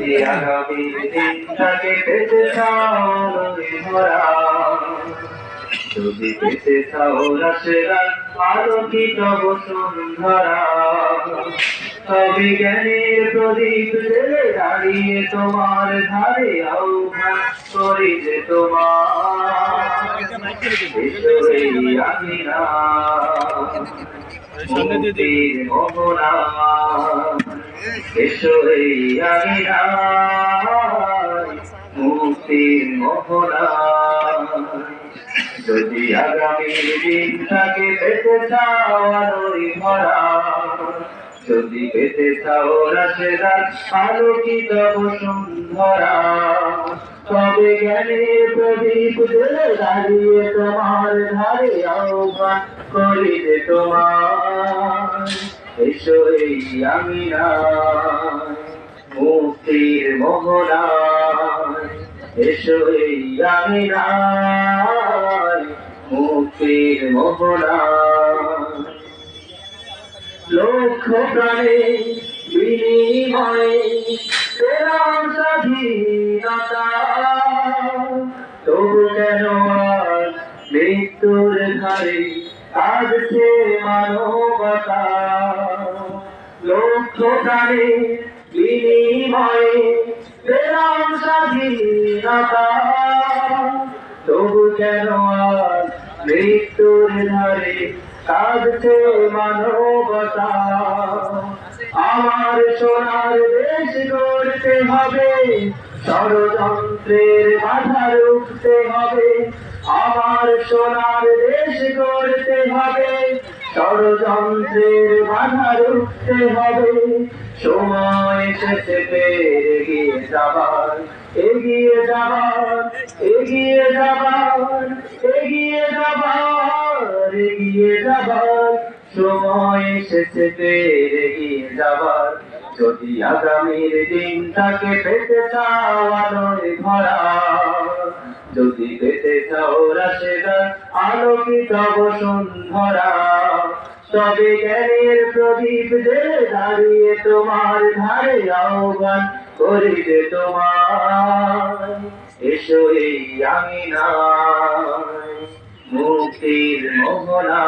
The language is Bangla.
যদি আগামী দিনটাকে পেতে যদি পেতে চাও রাতের আলোকিত বসুন্ধরা। তবে জ্ঞানের প্রদীপ জেলে দাঁড়িয়ে তোমার ধারে যে তোমার মুক্তির মোহনা যদি আগামী দিনটাকে পেতে চাও আলোয় ভরা যদি পেতে চাও রাশের আলোকিত বসুন্ধরা। তবে জ্ঞানের প্রদীপ দাঁড়িয়ে তোমার ধারে আহ্বান করিলে তোমার এসো এই আমি মুক্তির মোহনা এসো এই আমি মুক্তির মোহনা লক্ষ প্রাণে বিনিময়ে স্বাধীনতা। তবু কেন মৃত্যুর ধারে কাঁদছে মানবতা? লক্ষ প্রাণে বিনিময়ে পেলাম স্বাধীনতা। তবু কেন আর মৃত্যুর ধারে কাঁদছে মানবতা? আমার সোনার দেশ গড়তে হবে। ষড়যন্ত্রের বাধা রুখতে হবে। আমার সোনার দেশ গড়তে হবে। ষড়যন্ত্রের বাধা রুখতে হবে। সময় এসেছে এগিয়ে যাবার। এগিয়ে যাবার এগিয়ে যাবার সময় এসেছে ফের এগিয়ে যাবার। যদি আগামীর দিনটাকে পেতে চাও আলোয় ভরা, যদি পেতে চাও রাশের আলোকিত বসুন্ধরা, তবে জ্ঞানের প্রদীপ যে দাঁড়িয়ে তোমার ধারে আহ্বান করিবে তোমার এসো এই আমি না মুক্তির মোহনা